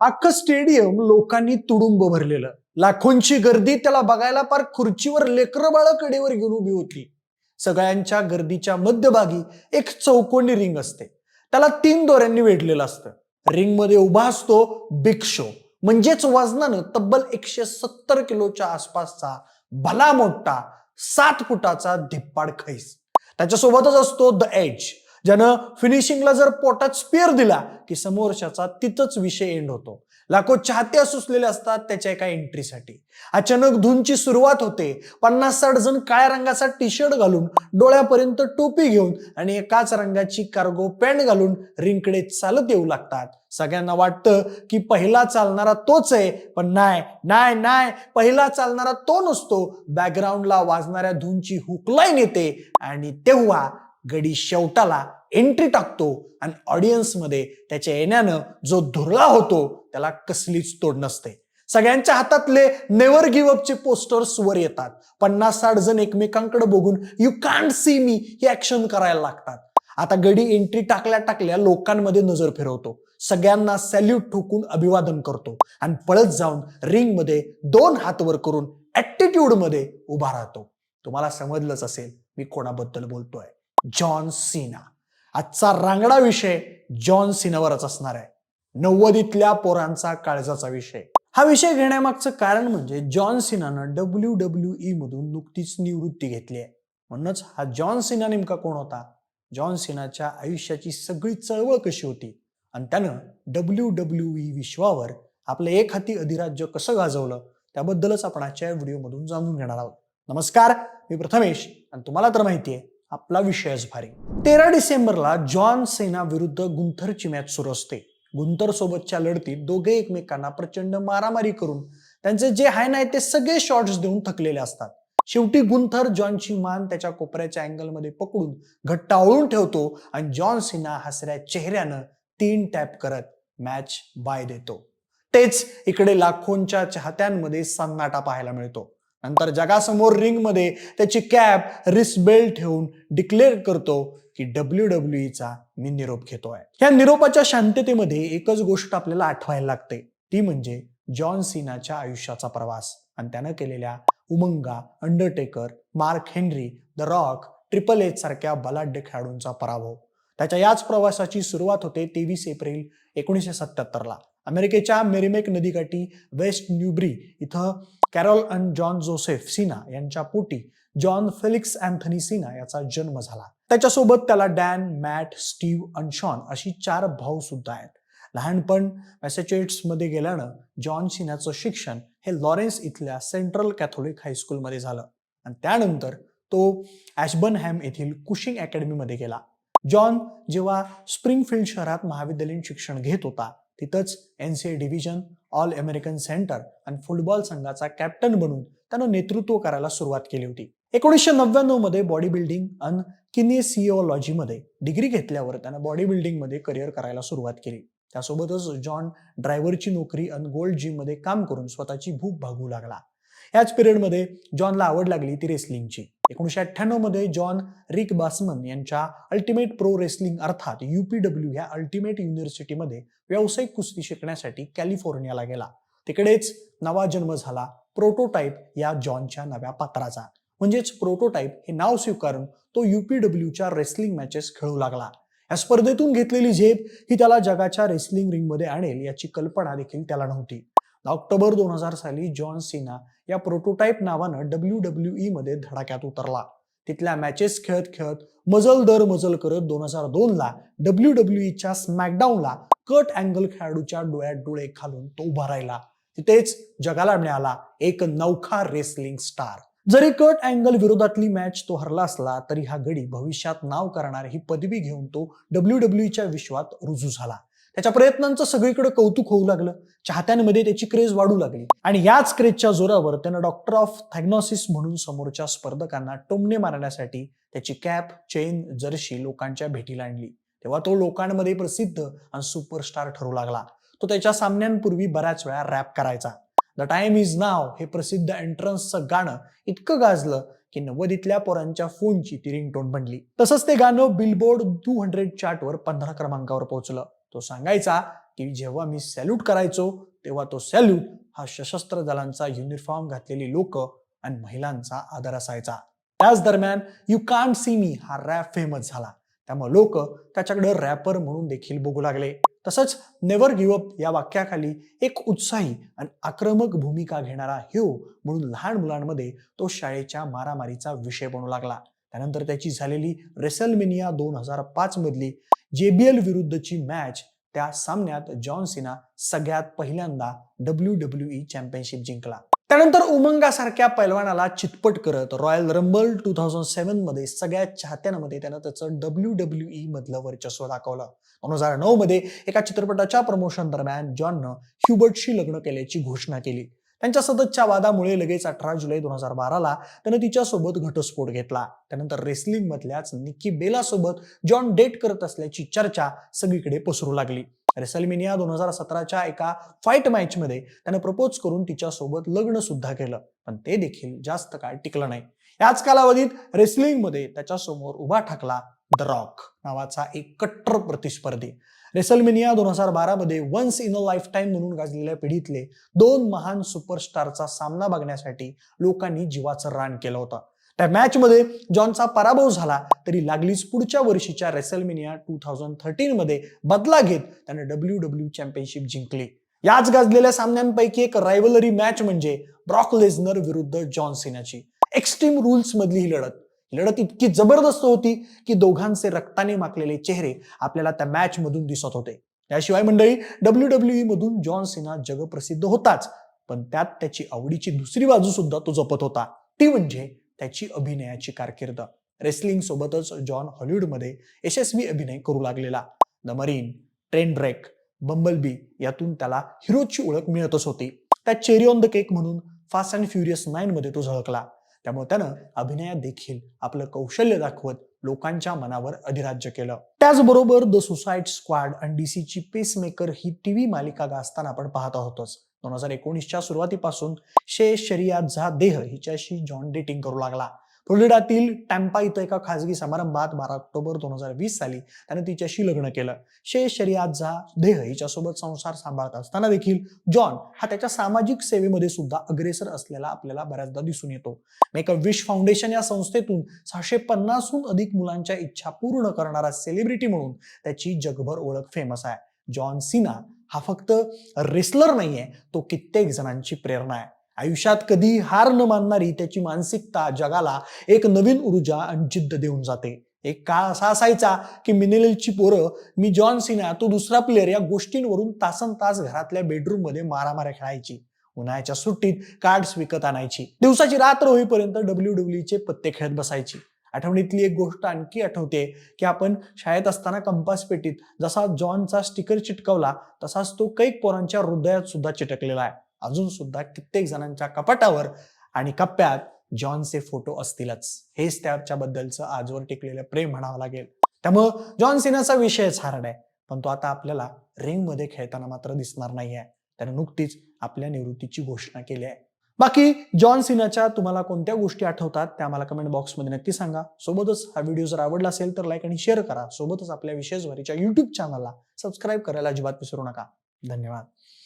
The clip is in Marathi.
अख्खं स्टेडियम लोकांनी तुडुंब भरलेलं. लाखोंची गर्दी त्याला बघायला पार खुर्चीवर लेकरबाळ कडेवर घेऊन उभी होती. सगळ्यांच्या गर्दीच्या मध्यभागी एक चौकोनी रिंग असते. त्याला तीन दोऱ्यांनी वेढलेलं असतं. रिंगमध्ये उभा असतो बिग शो म्हणजेच वजनानं तब्बल एकशे सत्तर किलोच्या आसपासचा भला मोठा सात फुटाचा धिप्पाड खैस. त्याच्यासोबतच असतो द एज. ज्यानं फिनिशिंगला जर पोटात स्पेअर दिला की समोरच्याचा तिथंच विषय एंड होतो. लाखो चाहते सुचलेले असतात त्याच्या एका एंट्रीसाठी अचानक धुनची सुरुवात होते. पन्नास साठ जण काळ्या रंगाचा टी शर्ट घालून डोळ्यापर्यंत टोपी घेऊन आणि एकाच रंगाची कार्गो पॅन्ट घालून रिंकडे चालत येऊ लागतात. सगळ्यांना वाटतं की पहिला चालणारा तोच आहे पण नाही नाही नाही पहिला चालणारा तो नसतो. बॅकग्राऊंडला वाजणाऱ्या धुनची हुकलाईन येते आणि तेव्हा गडी शेवटाला एंट्री टाकतो आणि ऑडियन्समध्ये त्याच्या येण्यानं जो धुरळा होतो त्याला कसलीच तोड नसते. सगळ्यांच्या हातातले नेवर गिव्ह अपचे पोस्टर्स वर येतात. पन्नास साठ जण एकमेकांकडे बघून यू कांट सी मी ही ऍक्शन करायला लागतात. आता गडी एंट्री टाकल्या टाकल्या लोकांमध्ये नजर फिरवतो. सगळ्यांना सॅल्यूट ठोकून अभिवादन करतो. आणि पळत जाऊन रिंगमध्ये दोन हात वर करून ऍटिट्यूडमध्ये उभा राहतो. तुम्हाला समजलंच असेल मी कोणाबद्दल बोलतोय. John Cena. आजचा रांगडा विषय जॉन सीनावरच असणार आहे. नव्वदीतल्या पोरांचा काळजाचा विषय. हा विषय घेण्यामागचं कारण म्हणजे जॉन सिनानं डब्ल्यू डब्ल्यू ई मधून नुकतीच निवृत्ती घेतली आहे. म्हणूनच हा जॉन सिना नेमका कोण होता? जॉन सिनाच्या आयुष्याची सगळी चळवळ कशी होती? आणि त्यानं डब्ल्यू डब्ल्यू ई विश्वावर आपलं एक हाती अधिराज्य कसं गाजवलं? त्याबद्दलच आपण आजच्या व्हिडिओमधून जाणून घेणार आहोत. नमस्कार मी प्रथमेश आणि तुम्हाला तर माहिती आहे आपला विषयच भारी. तेरा डिसेंबरला जॉन सेना विरुद्ध गुंथरची मॅच सुरू असते. गुंथर सोबतच्या लढतीत दोघे एकमेकांना प्रचंड मारामारी करून त्यांचे जे हाय नाही ते सगळे शॉट्स देऊन थकलेले असतात. शेवटी गुंथर जॉनची मान त्याच्या कोपऱ्याच्या अँगलमध्ये पकडून घट्ट आवळून ठेवतो आणि जॉन सिन्हा हसऱ्या चेहऱ्यानं तीन टॅप करत मॅच बाय देतो. तेच इकडे लाखोंच्या चाहत्यांमध्ये सन्नाटा पाहायला मिळतो. नंतर जगासमोर रिंगमध्ये त्याची कॅप रिस्क बेल्ट ठेवून डिक्लेअर करतो की डब्ल्यू डब्ल्यू चा मी निरोप घेतोय. या निरोपाच्या शांततेमध्ये एकच गोष्ट आपल्याला आठवायला लागते. ती म्हणजे जॉन सिनाच्या आयुष्याचा प्रवास. आणि त्यानं केलेल्या Umaga Undertaker Mark Henry the Rock triple H सारख्या बलाढ्य खेळाडूंचा पराभव. त्याच्या याच प्रवासाची सुरुवात होते तेवीस एप्रिल एकोणीसशे सत्याहत्तरला. अमेरिकेच्या मेरिमेक नदीकाठी वेस्ट न्यूब्री इथं Carol and John Joseph Cena यांच्या पोटी जॉन फेलिक्स अँथनी सिना याचा जन्म झाला. त्याच्यासोबत त्याला डॅन मॅट स्टीव्ह आणि शॉन अशी चार भाऊ सुद्धा आहेत. लहानपण मॅसेच्युएट्समध्ये गेल्यानं जॉन सिनाचं शिक्षण हे लॉरेन्स इथल्या सेंट्रल कॅथोलिक हायस्कूलमध्ये झालं. आणि त्यानंतर तो ॲशबनहॅम येथील कुशिंग अकॅडमीमध्ये गेला. जॉन जेव्हा स्प्रिंगफील्ड शहरात महाविद्यालयीन शिक्षण घेत होता तिथंच N C A division all American center आणि फुटबॉल संघाचा कॅप्टन बनून त्यानं नेतृत्व करायला सुरुवात केली होती. एकोणीसशे नव्याण्णवमध्ये बॉडी बिल्डिंग आणि किनेसिओलॉजीमध्ये डिग्री घेतल्यावर त्यानं बॉडी बिल्डिंगमध्ये करिअर करायला सुरुवात केली. त्यासोबतच जॉन ड्रायव्हरची नोकरी आणि गोल्ड जिममध्ये काम करून स्वतःची भूक भागू लागला. याच पिरियडमध्ये जॉनला आवड लागली ती रेसलिंगची एकोणीसशे अठ्ठ्याण्णवमध्ये जॉन रिक बासमन यांच्या अल्टिमेट प्रो रेसलिंग अर्थात युपीडब्ल्यू ह्या अल्टिमेट युनिव्हर्सिटीमध्ये व्यावसायिक कुस्ती शिकण्यासाठी कॅलिफोर्नियाला गेला. तिकडेच नवा जन्म झाला प्रोटोटाईप या जॉनच्या नव्या पात्राचा. म्हणजेच प्रोटोटाईप हे नाव स्वीकारून तो युपीडब्ल्यूच्या रेसलिंग मॅचेस खेळू लागला. या स्पर्धेतून घेतलेली झेप ही त्याला जगाच्या रेसलिंग रिंगमध्ये आणेल याची कल्पना देखील त्याला नव्हती. ऑक्टोबर दोन हजार साली जॉन सिना या प्रोटोटाईप नावानं डब्ल्यू डब्ल्यू ई मध्ये धडाक्यात उतरला. तिथल्या मॅचेस खेळत खेळत मजल दर मजल करत दोन हजार दोन ला डब्ल्यू डब्ल्यू ईच्या स्मॅकडाऊनला कट अँगल खेळाडूच्या डोळ्यात डोळे घालून तो उभा राहिला. तिथेच जगाला मिळाला एक नौखा रेसलिंग स्टार जरी कट अँगल विरोधातली मॅच तो हरला असला तरी हा गडी भविष्यात नाव करणार ही पदवी घेऊन तो डब्ल्यू डब्ल्यूच्या विश्वात रुजू झाला. त्याच्या प्रयत्नांचं सगळीकडे कौतुक होऊ लागलं. चाहत्यांमध्ये त्याची क्रेज वाढू लागली. आणि याच क्रेजच्या जोरावर त्यानं डॉक्टर ऑफ थॅग्नॉसिस म्हणून समोरच्या स्पर्धकांना टोमणे मारण्यासाठी त्याची कॅप चेन जर्शी लोकांच्या भेटीला आणली. तेव्हा तो लोकांमध्ये प्रसिद्ध आणि सुपरस्टार ठरू लागला. तो त्याच्या सामन्यांपूर्वी बऱ्याच वेळा रॅप करायचा. द टाइम इज नाव हे प्रसिद्ध एंट्रन्सचं गाणं इतकं गाजलं की नव्वदीतल्या पोरांच्या फोनची ती रिंगटोन बनली. तसंच ते गाणं बिलबोर्ड टू हंड्रेड चार्टवर पंधरा क्रमांकावर पोहोचलं. तो सांगायचा की जेव्हा मी सॅल्यूट करायचो तेव्हा तो सॅल्यूट हा सशस्त्र दलांचा युनिफॉर्म घातलेली लोक आणि महिलांचा आदर असायचा. त्याच दरम्यान यू कांट सी मी हा रॅप फेमस झाला. त्यामुळे लोक त्याच्याकडे रॅपर म्हणून देखील बघू लागले. तसंच नेव्हर गिव्ह अप या वाक्याखाली एक उत्साही आणि आक्रमक भूमिका घेणारा ह्यो म्हणून लहान मुलांमध्ये तो शाळेच्या मारामारीचा विषय बनू लागला. त्यानंतर त्याची झालेली रेसलमेनिया दोन हजार पाच मधली जेबीएल विरुद्धची मॅच त्या सामन्यात जॉन सिना सगळ्यात पहिल्यांदा डब्ल्यू डब्ल्यू ई चॅम्पियनशिप जिंकला. त्यानंतर उमंगासारख्या पैलवानाला चितपट करत रॉयल रंबल टू थाउजंड सेव्हनमध्ये सगळ्या चाहत्यांमध्ये त्यानं त्याचं डब्ल्यू डब्ल्यू ई मधलं वर्चस्व दाखवलं. दोन हजार नऊ मध्ये एका चित्रपटाच्या प्रमोशन दरम्यान जॉननं ह्युबर्टशी लग्न केल्याची घोषणा केली. त्यांच्या सततच्या वादामुळे लगेच अठरा जुलै दोन हजार बाराला त्यानं तिच्यासोबत घटस्फोट घेतला. त्यानंतर रेसलिंग मधल्याच निक्की बेलासोबत जॉन डेट करत असल्याची चर्चा सगळीकडे पसरू लागली. रेसलमेनिया दोन हजार सतराच्या एका फाईट मॅच मध्ये त्यानं प्रपोज करून तिच्यासोबत लग्न सुद्धा केलं. पण ते देखील जास्त काळ टिकलं नाही. याच कालावधीत रेसलिंगमध्ये त्याच्यासमोर उभा ठाकला द रॉक नावाचा एक कट्टर प्रतिस्पर्धी. रेसलमेनिया दोन हजार बारा मध्ये once in a lifetime म्हणून गाजलेल्या पिढीतले दोन महान सुपरस्टारचा सामना बघण्यासाठी लोकांनी जीवाचं रान केलं होतं. त्या मॅच मध्ये जॉनचा पराभव झाला तरी लागलीच पुढच्या वर्षीच्या रेसलमेनिया टू थाउजंड थर्टीन मध्ये बदला घेत त्याने डब्ल्यू डब्ल्यू चॅम्पियनशिप जिंकली. याच गाजलेल्या सामन्यांपैकी एक रायव्हलरी मॅच म्हणजे ब्रॉक लेझनर विरुद्ध जॉन सिनाची. एक्स्ट्रीम रूल्स मधली ही लढत. लढत इतकी जबरदस्त होती की दोघांचे रक्ताने माखलेले चेहरे आपल्याला त्या मॅच मधून दिसत होते. त्याशिवाय मंडळी डब्ल्यू डब्ल्यू ई मधून जॉन सिना जगप्रसिद्ध होताच पण त्यात त्याची आवडीची दुसरी बाजू सुद्धा तो जपत होता. ती म्हणजे त्याची अभिनयाची कारकीर्द. रेसलिंग सोबतच जॉन हॉलिवूडमध्ये यशस्वी अभिनय करू लागलेला. The Marine trainwreck bumblebee यातून त्याला हिरोची ओळख मिळतच होती. त्या चेरी ऑन द केक म्हणून फास्ट अँड फ्युरियस नाईन मध्ये तो झळकला. त्यामुळे त्यानं अभिनयात देखील आपलं कौशल्य दाखवत लोकांच्या मनावर अधिराज्य केलं. त्याचबरोबर द सुसाईड स्क्वाड आणि डीसीची पेसमेकर ही टीव्ही मालिका गाजताना आपण पाहत आहोतच. दोन हजार एकोणीसच्या सुरुवातीपासून शे शरियात झा देह हिच्याशी जॉन डेटिंग करू लागला. फ्लोरिडातील टॅम्पा इथं एका खासगी समारंभात बारा ऑक्टोबर दोन हजार वीस साली त्याने तिच्याशी लग्न केलं. शे शरियातझा देह हिच्यासोबत संसार सांभाळत असताना देखील जॉन हा त्याच्या सामाजिक सेवेमध्ये सुद्धा अग्रेसर असलेला आपल्याला बऱ्याचदा दिसून येतो. मेक अ विश फाउंडेशन या संस्थेतून सहाशे पन्नासहून अधिक मुलांच्या इच्छा पूर्ण करणारा सेलिब्रिटी म्हणून त्याची जगभर ओळख फेमस आहे. जॉन सिना हा फक्त रेसलर नाहीये तो कित्येक जणांची प्रेरणा आहे. आयुष्यात कधी हार न मानणारी त्याची मानसिकता जगाला एक नवीन ऊर्जा आणि जिद्द देऊन जाते. एक काळ असा असायचा की मिनेलची पोरं मी जॉन सिना तो दुसरा प्लेअर या गोष्टींवरून तासन तास घरातल्या बेडरूममध्ये मारामाऱ्या खेळायची. उन्हाळ्याच्या सुट्टीत कार्ड्स विकत आणायची. दिवसाची रात्र होईपर्यंत डब्ल्यू डब्ल्यूचे पत्ते खेळत बसायची. आठवणीतली एक गोष्ट आणखी आठवते की आपण शाळेत असताना कंपास पेटीत जसा जॉनचा स्टिकर चिटकवला तसाच तो कैक पोरांच्या हृदयात सुद्धा चिटकलेला आहे. अजून सुद्धा कित्येक जणांच्या कपाटावर आणि कप्प्यात जॉनचे फोटो असतीलच. हेच त्याच्याबद्दलचं आजवर टिकलेलं प्रेम म्हणावं लागेल. त्यामुळं जॉन सिनाचा विषयच हार्ड आहे पण तो आता आपल्याला रिंगमध्ये खेळताना मात्र दिसणार नाहीये. त्याने नुकतीच आपल्या निवृत्तीची घोषणा केली आहे. बाकी जॉन सिनाच्या तुम्हाला कोणत्या गोष्टी आठवतात त्या मला कमेंट बॉक्समध्ये नक्की सांगा. सोबतच हा व्हिडिओ जर आवडला असेल तर लाईक आणि शेअर करा. सोबतच आपल्या विशेषवारीच्या युट्यूब चॅनलला सबस्क्राईब करायला अजिबात विसरू नका. धन्यवाद.